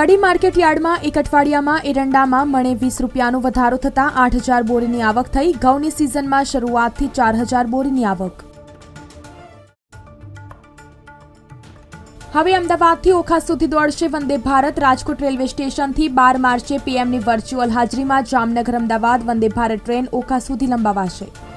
કડી market યાર્ડમાં એક અઠવાડિયામાં એરંડામાં મણે વીસ રૂપિયાનો વધારો થતાં આઠ હજાર બોરીની આવક થઈ. ઘઉંની સિઝનમાં શરૂઆતથી ચાર હજાર બોરીની આવક. હવે અમદાવાદથી ઓખા સુધી દોડશે વંદે ભારત. રાજકોટ રેલવે સ્ટેશનથી બાર માર્ચે પીએમની વર્ચ્યુઅલ હાજરીમાં જામનગર, અમદાવાદ વંદે ભારત ટ્રેન ઓખા સુધી લંબાવાશે.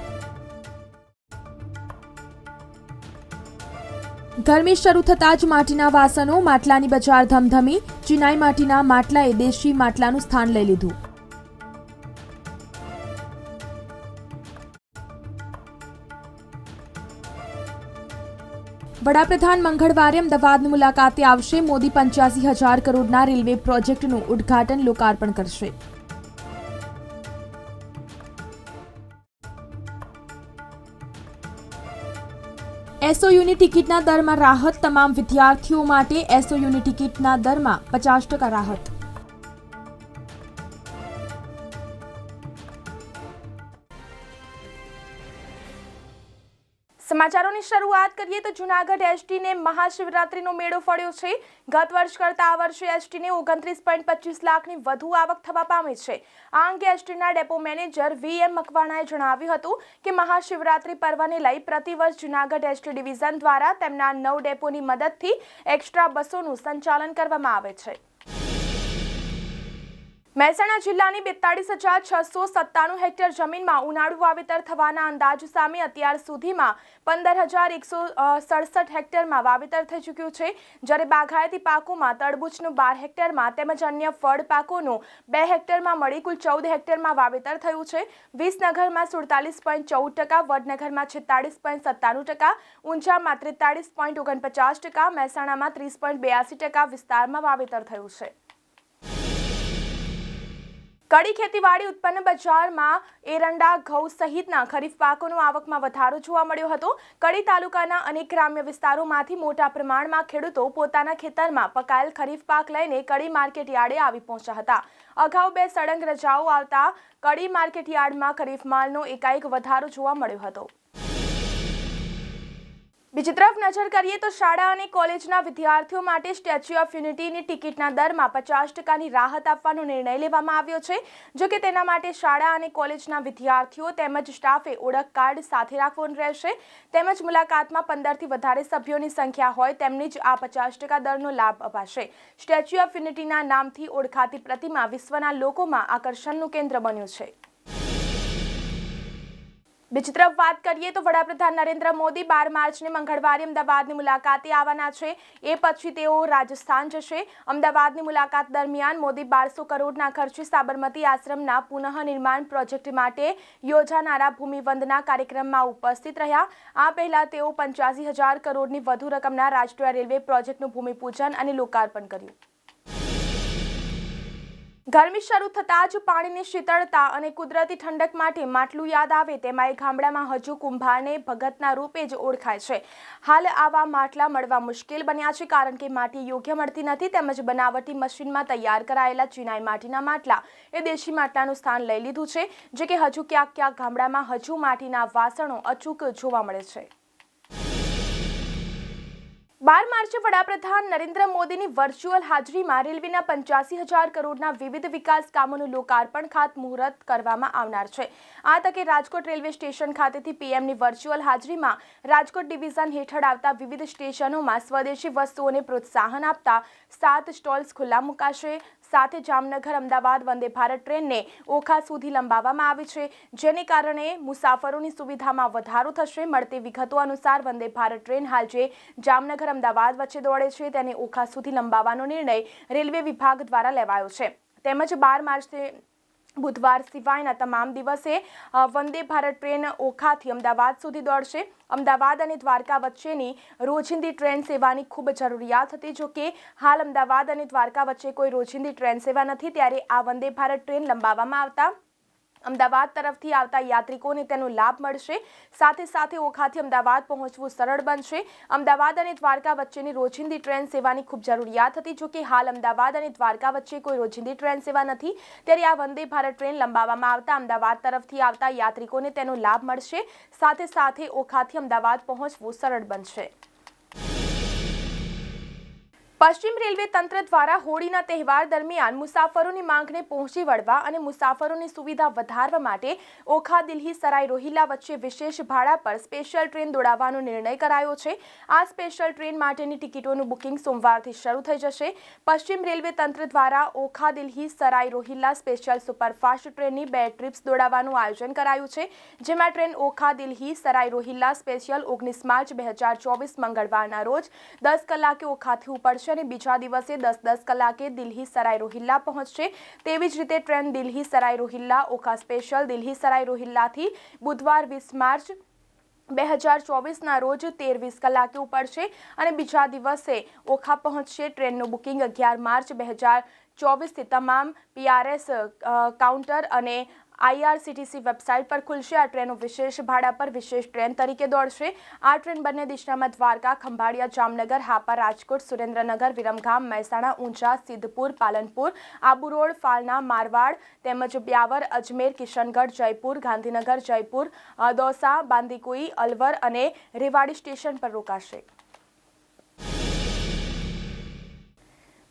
ગરમી શરૂ થતાં જ માટીના વાસણો, માટલાની બજાર ધમધમી. ચિનાઈ માટીના માટલાએ દેશી માટલાનું સ્થાન લઈ લીધું. વડાપ્રધાન મંગળવારે અમદાવાદની મુલાકાતે આવશે. મોદી પંચ્યાસી હજાર કરોડના રેલવે પ્રોજેક્ટનું ઉદ્ઘાટન લોકાર્પણ કરશે. એસઓયુની ટિકિટના દરમાં રાહત તમામ વિદ્યાર્થીઓ માટે એસઓયુની ટિકિટના દરમાં પચાસ ટકા રાહત. સમાચારોની શરૂઆત કરીએ તો જૂનાગઢ એસટીને મહાશિવરાત્રીનો મેળો ફળ્યો છે. ગત વર્ષ કરતા આ વર્ષે એસટીને ઓગણત્રીસ પોઈન્ટ પચીસ લાખની વધુ આવક થવા પામી છે. આ અંગે એસટીના ડેપો મેનેજર વી એમ મકવાણાએ જણાવ્યું હતું કે મહાશિવરાત્રી પર્વને લઈ પ્રતિવર્ષ જૂનાગઢ એસટી ડિવિઝન દ્વારા તેમના નવ ડેપોની મદદથી એક્સ્ટ્રા બસોનું સંચાલન કરવામાં આવે છે. મહેસાણા જિલ્લાની બેતાળીસ હજાર છસો સત્તાણું હેક્ટર જમીનમાં ઉનાળુ વાવેતર થવાના અંદાજ સામે અત્યાર સુધીમાં પંદર હજાર એકસો સડસઠ હેક્ટરમાં વાવેતર થઈ ચૂક્યું છે. જ્યારે બાગાયતી પાકોમાં તરબૂચનું બાર હેક્ટરમાં તેમજ અન્ય ફળ પાકોનું બે હેક્ટરમાં મળી કુલ ચૌદ હેક્ટરમાં વાવેતર થયું છે. વિસનગરમાં સુડતાલીસ પોઈન્ટ ચૌદ ટકા, વડનગરમાં છેતાળીસ પોઈન્ટ સત્તાણું ટકા, ઊંઝામાં ત્રેતાળીસ પોઈન્ટ ઓગણપચાસ ટકા, મહેસાણામાં ત્રીસ પોઈન્ટ બ્યાસી ટકા વિસ્તારમાં વાવેતર થયું છે. કડી ખેતીવાડી ઉત્પન્ન બજારમાં એરંડા, ઘઉં સહિતના ખરીફ પાકોનો આવકમાં વધારો જોવા મળ્યો હતો. કડી તાલુકાના અનેક ગ્રામ્ય વિસ્તારોમાંથી મોટા પ્રમાણમાં ખેડૂતો પોતાના ખેતરમાં પકાયેલ ખરીફ પાક લઈને કડી માર્કેટ યાર્ડે આવી પહોંચ્યા હતા. અગાઉ બે સળંગ રજાઓ આવતા કડી માર્કેટ યાર્ડમાં ખરીફ માલનો એકાએક વધારો જોવા મળ્યો હતો. બીજી તરફ નજર કરીએ તો શાળા અને કોલેજના વિદ્યાર્થીઓ માટે સ્ટેચ્યુ ઓફ યુનિટીની ટિકિટના દરમાં પચાસ ટકાની રાહત આપવાનો નિર્ણય લેવામાં આવ્યો છે. જો કે તેના માટે શાળા અને કોલેજના વિદ્યાર્થીઓ તેમજ સ્ટાફે ઓળખ કાર્ડ સાથે રાખવાનું રહેશે. તેમજ મુલાકાતમાં પંદરથી વધારે સભ્યોની સંખ્યા હોય તેમની જ આ પચાસ ટકા દરનો લાભ અપાશે. સ્ટેચ્યુ ઓફ યુનિટીના નામથી ઓળખાતી પ્રતિમા વિશ્વના લોકોમાં આકર્ષણનું કેન્દ્ર બન્યું છે. બીજી તરફ વાત કરીએ તો વડાપ્રધાન નરેન્દ્ર મોદી બાર માર્ચને મંગળવારે અમદાવાદની મુલાકાતે આવવાના છે. એ પછી તેઓ રાજસ્થાન જશે. અમદાવાદની મુલાકાત દરમિયાન મોદી બારસો કરોડના ખર્ચે સાબરમતી આશ્રમના પુનઃનિર્માણ પ્રોજેક્ટ માટે યોજાનારા ભૂમિવંદના કાર્યક્રમમાં ઉપસ્થિત રહ્યા. આ પહેલા તેઓ પંચ્યાસી હજાર કરોડની વધુ રકમના રાષ્ટ્રીય રેલવે પ્રોજેક્ટનું ભૂમિપૂજન અને લોકાર્પણ કર્યું. ગરમી શરૂ થતાં જ પાણીની શીતળતા અને કુદરતી ઠંડક માટે માટલું યાદ આવે તેમાં એ ગામડામાં હજુ કુંભારને ભગતના રૂપે જ ઓળખાય છે. હાલ આવા માટલા મળવા મુશ્કેલ બન્યા છે કારણ કે માટી યોગ્ય મળતી નથી તેમજ બનાવટી મશીનમાં તૈયાર કરાયેલા ચિનાઈ માટીના માટલા એ દેશી માટલાનું સ્થાન લઈ લીધું છે, જે કે હજુ ક્યાંક ક્યાંક ગામડામાં હજુ માટીના વાસણો અચૂક જોવા મળે છે. બાર માર્ચે વડાપ્રધાન નરેન્દ્ર મોદીની વર્ચ્યુઅલ હાજરીમાં રેલવેના પંચ્યાસી હજાર કરોડના વિવિધ વિકાસ કામોનું લોકાર્પણ ખાતમુહૂર્ત કરવામાં આવનાર છે. આ તકે રાજકોટ રેલવે સ્ટેશન ખાતેથી પીએમની વર્ચ્યુઅલ હાજરીમાં રાજકોટ ડિવિઝન હેઠળ આવતા વિવિધ સ્ટેશનોમાં સ્વદેશી વસ્તુઓને પ્રોત્સાહન આપતા સાત સ્ટોલ્સ ખુલ્લા મુકાશે. સાથે જામનગર અમદાવાદ વંદે ભારત ટ્રેનને ઓખા સુધી લંબાવવામાં આવી છે, જેને કારણે મુસાફરોની સુવિધામાં વધારો થશે. મળતી વિગતો અનુસાર વંદે ભારત ટ્રેન હાલ જે જામનગર અમદાવાદ વચ્ચે દોડે છે, તેને ઓખા સુધી લંબાવવાનો નિર્ણય રેલવે વિભાગ દ્વારા લેવાયો છે. તેમજ બાર માર્ચે બુધવાર સિવાયના તમામ દિવસે વંદે ભારત ટ્રેન ઓખાથી અમદાવાદ સુધી દોડશે. અમદાવાદ અને દ્વારકા વચ્ચેની રોજિંદી ટ્રેન સેવાની ખૂબ જરૂરિયાત હતી. જો કે હાલ અમદાવાદ અને દ્વારકા વચ્ચે કોઈ રોજિંદી ટ્રેન સેવા નથી, ત્યારે આ વંદે ભારત ટ્રેન લંબાવવામાં આવતા અમદાવાદ તરફથી આવતા યાત્રિકોને તેનો લાભ મળશે. સાથે સાથે ઓખાથી અમદાવાદ પહોંચવું સરળ બનશે. અમદાવાદ અને દ્વારકા વચ્ચેની રોજિંદી ટ્રેન સેવાની ખૂબ જરૂરિયાત હતી. જોકે હાલ અમદાવાદ અને દ્વારકા વચ્ચે કોઈ રોજિંદી ટ્રેન સેવા નથી. ત્યારે આ વંદે ભારત ટ્રેન લંબાવવામાં આવતા અમદાવાદ તરફથી આવતા યાત્રિકોને તેનો લાભ મળશે. સાથે સાથે ઓખાથી અમદાવાદ પહોંચવું સરળ બનશે. પશ્ચિમ રેલવે તંત્ર દ્વારા હોળીના તહેવાર દરમિયાન મુસાફરોની માંગને પહોંચી વળવા અને મુસાફરોની સુવિધા વધારવા માટે ઓખા દિલ્હી સરાય રોહિલ્લા વચ્ચે વિશેષ ભાડા પર સ્પેશિયલ ટ્રેન દોડાવવાનો નિર્ણય કરાયો છે. આ સ્પેશિયલ ટ્રેન માટેની ટિકિટોનું બુકિંગ સોમવારથી શરૂ થઈ જશે. પશ્ચિમ રેલવે તંત્ર દ્વારા ઓખા દિલ્હી સરાય રોહિલા સ્પેશિયલ સુપરફાસ્ટ ટ્રેનની બે ટ્રીપ્સ દોડાવવાનું આયોજન કરાયું છે, જેમાં ટ્રેન ઓખા દિલ્હી સરાય રોહિલ્લા સ્પેશિયલ ઓગણીસ માર્ચ બે હજાર ચોવીસ મંગળવારના રોજ દસ કલાકે ઓખાથી ઉપડશે અને બીજા દિવસે દસ દસ કલાકે દિલ્હી સરાય રોહિલ્લા પહોંચશે. તેવી જ રીતે ટ્રેન દિલ્હી સરાય રોહિલ્લા, ઓખા સ્પેશિયલ દિલ્હી સરાય રોહિલ્લાથી બુધવાર વીસ માર્ચ બે હજાર ચોવીસના રોજ તેર વીસ કલાકે ઉપડશે અને બીજા દિવસે ઓખા પહોંચશે ટ્રેનનું બુકિંગ અગિયાર માર્ચ બે હજાર ચોવીસથી. તમામ પીઆરએસ કાઉન્ટર અને આઈઆરસીટીસી વેબસાઇટ પર ખુલશે. આ ટ્રેનો વિશેષ ભાડા પર વિશેષ ટ્રેન તરીકે દોડશે. આ ટ્રેન બંને દિશામાં દ્વારકા, ખંભાળિયા, જામનગર, હાપા, રાજકોટ, સુરેન્દ્રનગર, વિરમગામ, મહેસાણા, ઊંઝા, સિદ્ધપુર, પાલનપુર, આબુ રોડ, ફાલના, મારવાડ, તેમજ બ્યાવર, અજમેર, કિશનગઢ, જયપુર, ગાંધીનગર, જયપુર દોસા, બાંદીકુઈ, અલવર અને રેવાડી સ્ટેશન પર રોકાશે.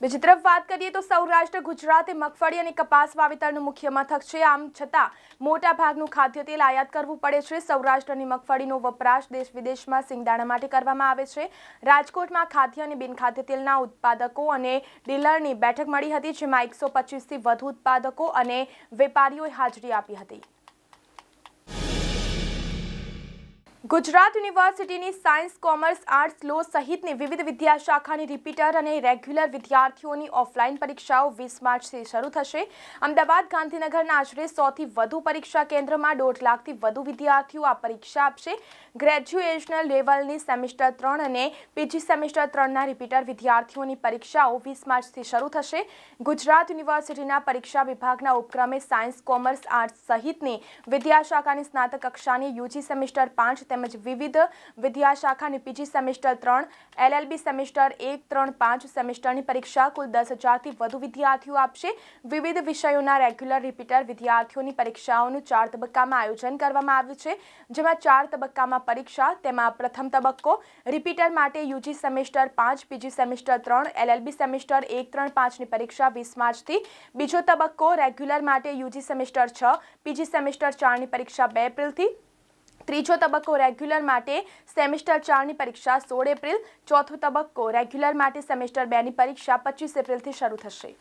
બીજી તરફ વાત કરીએ તો સૌરાષ્ટ્ર, ગુજરાત એ મગફળી અને કપાસ વાવેતરનું મુખ્ય મથક છે. આમ છતાં મોટા ભાગનું ખાદ્ય તેલ આયાત કરવું પડે છે. સૌરાષ્ટ્રની મગફળીનો વપરાશ દેશ વિદેશમાં સિંગદાણા માટે કરવામાં આવે છે. રાજકોટમાં ખાદ્ય અને બિનખાદ્ય તેલના ઉત્પાદકો અને ડીલરની બેઠક મળી હતી, જેમાં એકસો પચીસથી વધુ ઉત્પાદકો અને વેપારીઓએ હાજરી આપી હતી. ગુજરાત યુનિવર્સિટીની સાયન્સ, કોમર્સ, આર્ટ્સ, લો સહિતની વિવિધ વિદ્યાશાખાની રિપીટર અને રેગ્યુલર વિદ્યાર્થીઓની ઓફલાઈન પરીક્ષાઓ વીસ માર્ચથી શરૂ થશે. અમદાવાદ ગાંધીનગરના આશરે સોથી વધુ પરીક્ષા કેન્દ્રમાં દોઢ લાખથી વધુ વિદ્યાર્થીઓ આ પરીક્ષા આપશે. ગ્રેજ્યુએશનલ લેવલની સેમિસ્ટર ત્રણ અને પીજી સેમિસ્ટર ત્રણના રિપીટર વિદ્યાર્થીઓની પરીક્ષાઓ વીસ માર્ચથી શરૂ થશે. ગુજરાત યુનિવર્સિટીના પરીક્ષા વિભાગના ઉપક્રમે સાયન્સ, કોમર્સ, આર્ટ્સ સહિતની વિદ્યાશાખાની સ્નાતક કક્ષાની યુજી સેમિસ્ટર પાંચ તેમજ વિવિધ વિદ્યાશાખાની પીજી સેમિસ્ટર ત્રણ, એલએલબી સેમિસ્ટર એક, ત્રણ, પાંચ સેમિસ્ટરની પરીક્ષા કુલ દસ હજારથી વધુ વિદ્યાર્થીઓ આપશે. વિવિધ વિષયોના રેગ્યુલર રિપીટર વિદ્યાર્થીઓની પરીક્ષાઓનું ચાર તબક્કામાં આયોજન કરવામાં આવ્યું છે, જેમાં ચાર તબક્કામાં પરીક્ષા, તેમાં પ્રથમ તબક્કો, રિપીટર માટે યુજી સેમેસ્ટર પાંચ, પીજી સેમેસ્ટર ત્રણ, એલએલબી સેમેસ્ટર એક, ત્રણ પાંચની પરીક્ષા વીસ માર્ચથી. બીજો તબક્કો, રેગ્યુલર માટે યુજી સેમેસ્ટર છ, પીજી સેમેસ્ટર ચારની પરીક્ષા બે એપ્રિલથી. ત્રીજો તબક્કો, રેગ્યુલર માટે સેમેસ્ટર ચારની પરીક્ષા સોળ એપ્રિલ. ચોથો તબક્કો, રેગ્યુલર માટે સેમેસ્ટર બેની પરીક્ષા પચીસ એપ્રિલથી શરૂ થશે.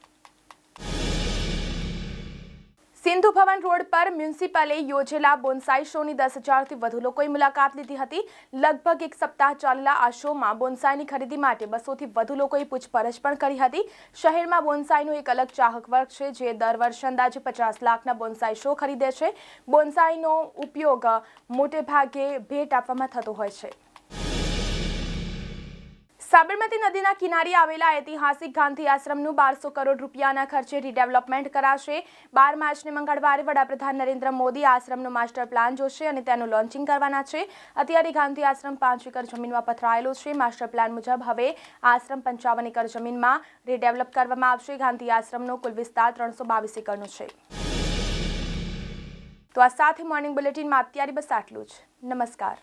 સિંધુ ભવન રોડ પર મ્યુનિસિપલે યોજેલા બોન્સાઈ શોની દસ હજારથી વધુ લોકોએ મુલાકાત લીધી હતી. લગભગ એક સપ્તાહ ચાલેલા આ શોમાં બોન્સાઈની ખરીદી માટે બસોથી વધુ લોકોએ પૂછપરછ પણ કરી હતી. શહેરમાં બોન્સાઈનો એક અલગ ચાહક વર્ગ છે, જે દર વર્ષે અંદાજે પચાસ લાખના બોન્સાઈ શો ખરીદે છે. બોન્સાઈનો ઉપયોગ મોટે ભાગે ભેટ આપવામાં થતો હોય છે. સાબરમતી નદીના કિનારે આવેલા ઐતિહાસિક ગાંધી આશ્રમનું બારસો કરોડ રૂપિયાના ખર્ચે રીડેવલપમેન્ટ કરાશે. બાર માર્ચને મંગળવારે વડાપ્રધાન નરેન્દ્ર મોદી આશ્રમનો માસ્ટર પ્લાન જોશે અને તેનું લોન્ચિંગ કરવાના છે. અત્યારે ગાંધી આશ્રમ પાંચ એકર જમીનમાં પથરાયેલો છે. માસ્ટર પ્લાન મુજબ હવે આશ્રમ પંચાવન એકર જમીનમાં રીડેવલપ કરવામાં આવશે. ગાંધી આશ્રમનો કુલ વિસ્તાર ત્રણસો બાવીસ એકરનો છે. તો આ સાથે મોર્નિંગ બુલેટિનમાં અત્યારે બસ આટલું જ. નમસ્કાર.